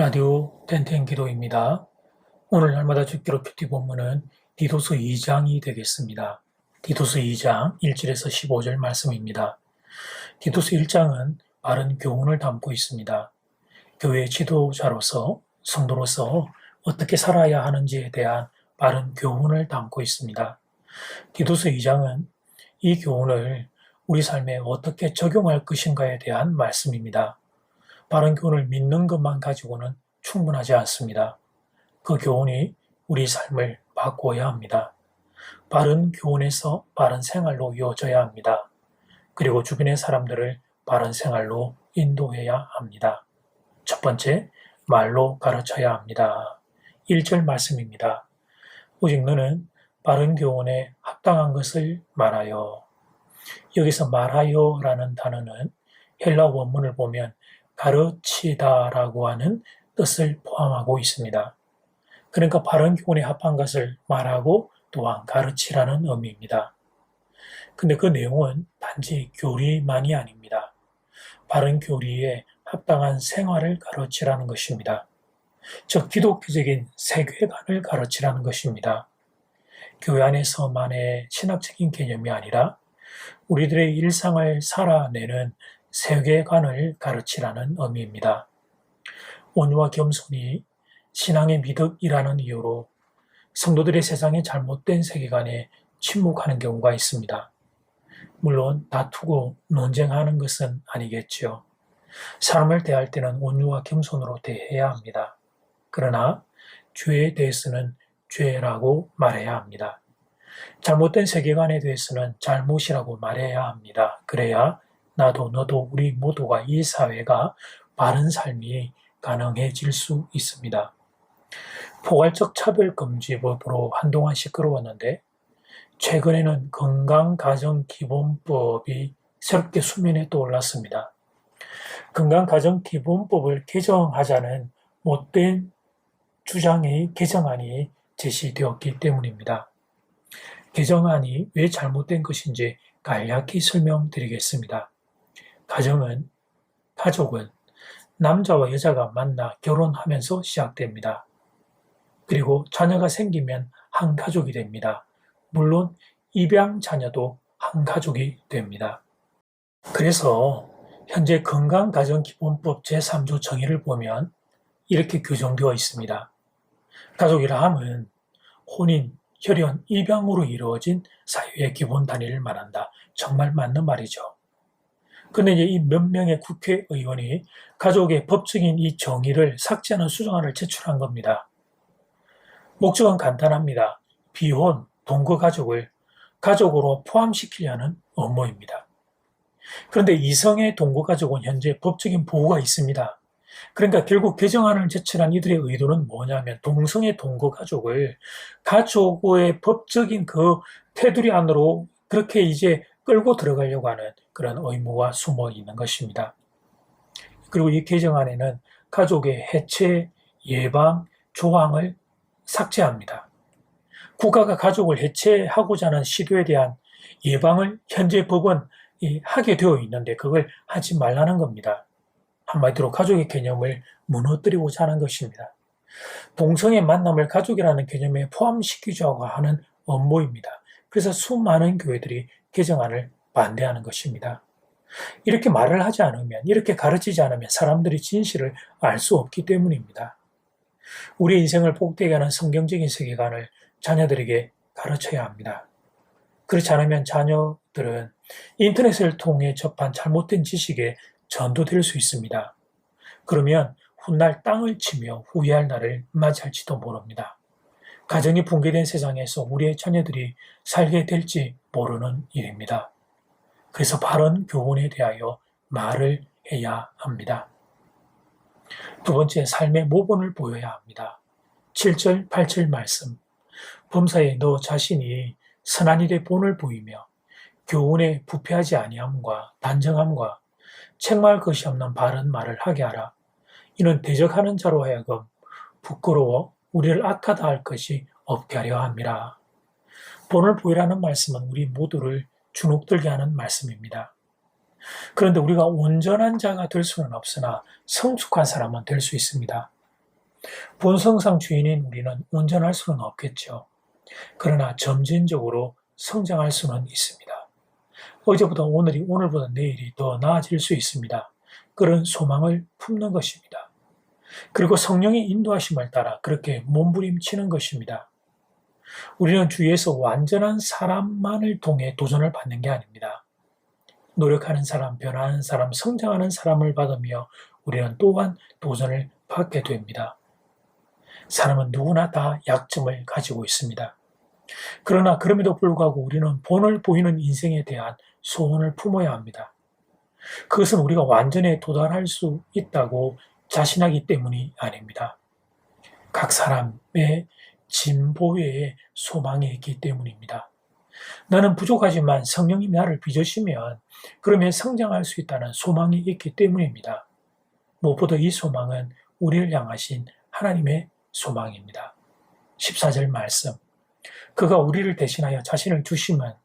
라디오 텐텐 기도입니다. 오늘 날마다 죽기로 큐티 본문은 디도스 2장이 되겠습니다. 디도스 2장 1절에서 15절 말씀입니다. 디도스 1장은 바른 교훈을 담고 있습니다. 교회 지도자로서 성도로서 어떻게 살아야 하는지에 대한 바른 교훈을 담고 있습니다. 디도스 2장은 이 교훈을 우리 삶에 어떻게 적용할 것인가에 대한 말씀입니다. 바른 교훈을 믿는 것만 가지고는 충분하지 않습니다. 그 교훈이 우리 삶을 바꿔야 합니다. 바른 교훈에서 바른 생활로 이어져야 합니다. 그리고 주변의 사람들을 바른 생활로 인도해야 합니다. 첫 번째, 말로 가르쳐야 합니다. 1절 말씀입니다. 오직 너는 바른 교훈에 합당한 것을 말하여. 여기서 말하여 라는 단어는 헬라 원문을 보면 가르치다라고 하는 뜻을 포함하고 있습니다. 그러니까 바른 교훈에 합한 것을 말하고 또한 가르치라는 의미입니다. 근데 그 내용은 단지 교리만이 아닙니다. 바른 교리에 합당한 생활을 가르치라는 것입니다. 즉, 기독교적인 세계관을 가르치라는 것입니다. 교회 안에서만의 신학적인 개념이 아니라 우리들의 일상을 살아내는 세계관을 가르치라는 의미입니다. 온유와 겸손이 신앙의 미덕이라는 이유로 성도들의 세상의 잘못된 세계관에 침묵하는 경우가 있습니다. 물론 다투고 논쟁하는 것은 아니겠지요. 사람을 대할 때는 온유와 겸손으로 대해야 합니다. 그러나 죄에 대해서는 죄라고 말해야 합니다. 잘못된 세계관에 대해서는 잘못이라고 말해야 합니다. 그래야 나도 너도 우리 모두가 이 사회가 바른 삶이 가능해질 수 있습니다. 포괄적 차별금지법으로 한동안 시끄러웠는데 최근에는 건강가정기본법이 새롭게 수면에 떠올랐습니다. 건강가정기본법을 개정하자는 못된 주장의 개정안이 제시되었기 때문입니다. 개정안이 왜 잘못된 것인지 간략히 설명드리겠습니다. 가정은, 가족은 남자와 여자가 만나 결혼하면서 시작됩니다. 그리고 자녀가 생기면 한 가족이 됩니다. 물론 입양 자녀도 한 가족이 됩니다. 그래서 현재 건강가정기본법 제3조 정의를 보면 이렇게 규정되어 있습니다. 가족이라 함은 혼인, 혈연, 입양으로 이루어진 사유의 기본 단위를 말한다. 정말 맞는 말이죠. 근데 이제 이 몇 명의 국회의원이 가족의 법적인 이 정의를 삭제하는 수정안을 제출한 겁니다. 목적은 간단합니다. 비혼, 동거 가족을 가족으로 포함시키려는 업무입니다. 그런데 이성의 동거 가족은 현재 법적인 보호가 있습니다. 그러니까 결국 개정안을 제출한 이들의 의도는 뭐냐면 동성애 동거 가족을 가족의 법적인 그 테두리 안으로 그렇게 이제 끌고 들어가려고 하는 그런 의무가 숨어 있는 것입니다. 그리고 이 개정안에는 가족의 해체, 예방, 조항을 삭제합니다. 국가가 가족을 해체하고자 하는 시도에 대한 예방을 현재 법은 하게 되어 있는데 그걸 하지 말라는 겁니다. 한마디로 가족의 개념을 무너뜨리고자 하는 것입니다. 동성애 만남을 가족이라는 개념에 포함시키자고 하는 업무입니다. 그래서 수많은 교회들이 개정안을 반대하는 것입니다. 이렇게 말을 하지 않으면, 이렇게 가르치지 않으면 사람들이 진실을 알 수 없기 때문입니다. 우리 인생을 복되게 하는 성경적인 세계관을 자녀들에게 가르쳐야 합니다. 그렇지 않으면 자녀들은 인터넷을 통해 접한 잘못된 지식에 전도될 수 있습니다. 그러면 훗날 땅을 치며 후회할 날을 맞이할지도 모릅니다. 가정이 붕괴된 세상에서 우리의 자녀들이 살게 될지 모르는 일입니다. 그래서 바른 교훈에 대하여 말을 해야 합니다. 두 번째, 삶의 모본을 보여야 합니다. 7절, 8절 말씀. 범사에 너 자신이 선한 일의 본을 보이며 교훈에 부패하지 아니함과 단정함과 책망할 것이 없는 바른 말을 하게 하라. 이는 대적하는 자로 하여금 부끄러워 우리를 악하다 할 것이 없게 하려 함이라. 본을 보이라는 말씀은 우리 모두를 주눅들게 하는 말씀입니다. 그런데 우리가 온전한 자가 될 수는 없으나 성숙한 사람은 될 수 있습니다. 본성상 주인인 우리는 온전할 수는 없겠죠. 그러나 점진적으로 성장할 수는 있습니다. 어제보다 오늘이 오늘보다 내일이 더 나아질 수 있습니다. 그런 소망을 품는 것입니다. 그리고 성령의 인도하심을 따라 그렇게 몸부림치는 것입니다. 우리는 주위에서 완전한 사람만을 통해 도전을 받는 게 아닙니다. 노력하는 사람, 변화하는 사람, 성장하는 사람을 받으며 우리는 또한 도전을 받게 됩니다. 사람은 누구나 다 약점을 가지고 있습니다. 그러나 그럼에도 불구하고 우리는 본을 보이는 인생에 대한 소원을 품어야 합니다. 그것은 우리가 완전에 도달할 수 있다고 자신하기 때문이 아닙니다. 각 사람의 진보에 소망이 있기 때문입니다. 나는 부족하지만 성령이 나를 빚으시면 그러면 성장할 수 있다는 소망이 있기 때문입니다. 무엇보다 이 소망은 우리를 향하신 하나님의 소망입니다. 14절 말씀. 그가 우리를 대신하여 자신을 주시면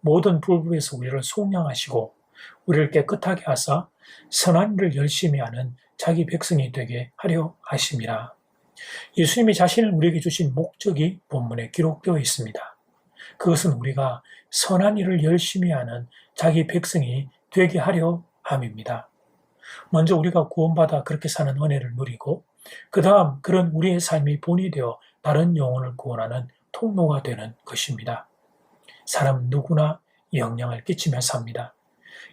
모든 불법에서 우리를 속량하시고 우리를 깨끗하게 하사 선한 일을 열심히 하는 자기 백성이 되게 하려 하심이라. 예수님이 자신을 우리에게 주신 목적이 본문에 기록되어 있습니다. 그것은 우리가 선한 일을 열심히 하는 자기 백성이 되게 하려 함입니다. 먼저 우리가 구원받아 그렇게 사는 은혜를 누리고 그 다음 그런 우리의 삶이 본이 되어 다른 영혼을 구원하는 통로가 되는 것입니다. 사람은 누구나 영향을 끼치며 삽니다.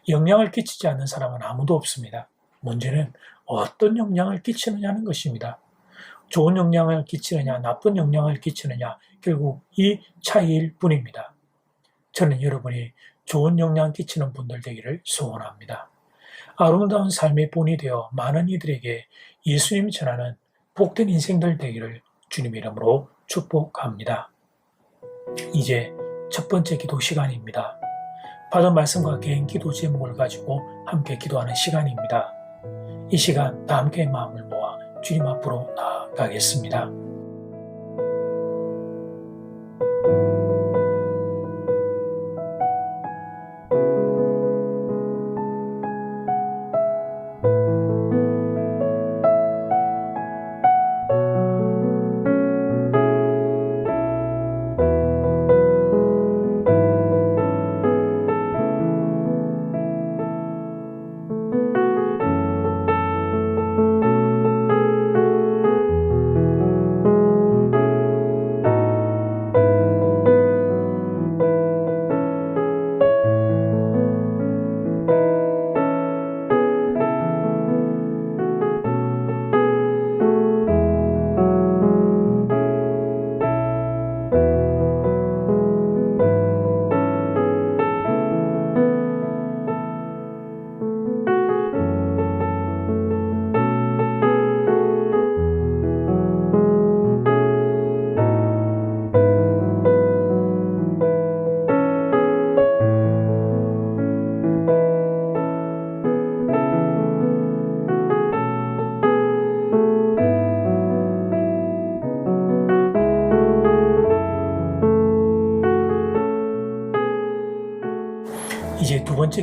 영향을 끼치지 않는 사람은 아무도 없습니다. 문제는 어떤 영향을 끼치느냐는 것입니다. 좋은 영향을 끼치느냐, 나쁜 영향을 끼치느냐, 결국 이 차이일 뿐입니다. 저는 여러분이 좋은 영향 끼치는 분들 되기를 소원합니다. 아름다운 삶의 본이 되어 많은 이들에게 예수님 전하는 복된 인생들 되기를 주님 이름으로 축복합니다. 이제 첫 번째 기도 시간입니다. 받은 말씀과 개인 기도 제목을 가지고 함께 기도하는 시간입니다. 이 시간 다 함께 마음을 모아 주님 앞으로 나아 가겠습니다.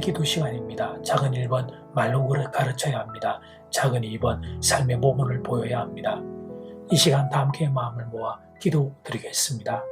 기도 시간입니다. 작은 1번 말로 가르쳐야 합니다. 작은 2번 삶의 모범을 보여야 합니다. 이 시간 다 함께 마음을 모아 기도 드리겠습니다.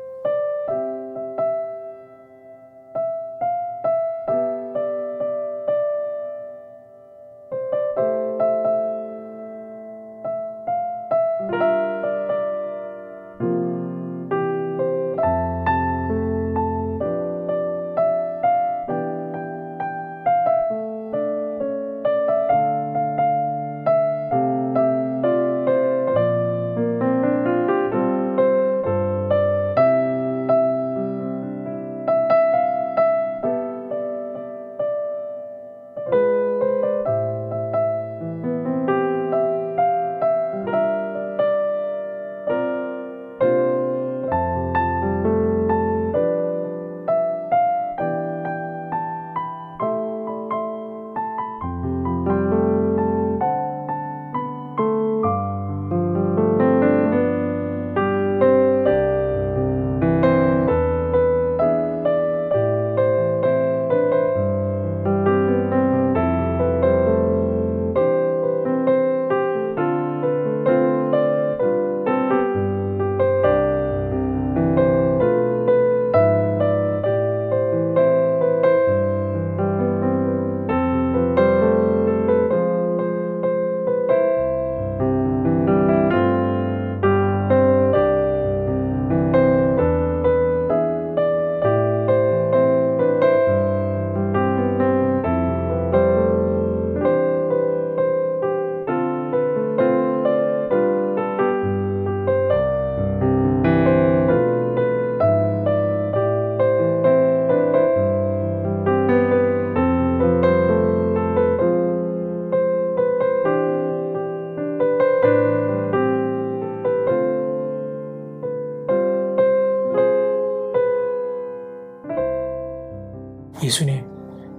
예수님,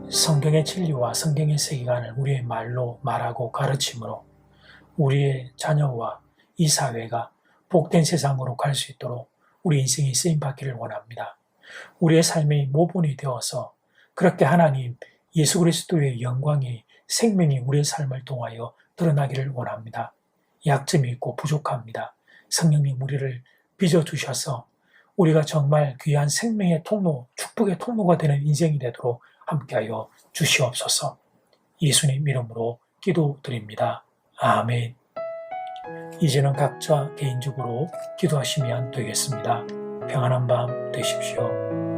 성경의 진리와 성경의 세계관을 우리의 말로 말하고 가르침으로 우리의 자녀와 이 사회가 복된 세상으로 갈 수 있도록 우리 인생이 쓰임 받기를 원합니다. 우리의 삶의 모본이 되어서 그렇게 하나님 예수 그리스도의 영광이 생명이 우리의 삶을 통하여 드러나기를 원합니다. 약점이 있고 부족합니다. 성령님 우리를 빚어주셔서 우리가 정말 귀한 생명의 통로, 축복의 통로가 되는 인생이 되도록 함께하여 주시옵소서. 예수님 이름으로 기도드립니다. 아멘. 이제는 각자 개인적으로 기도하시면 되겠습니다. 평안한 밤 되십시오.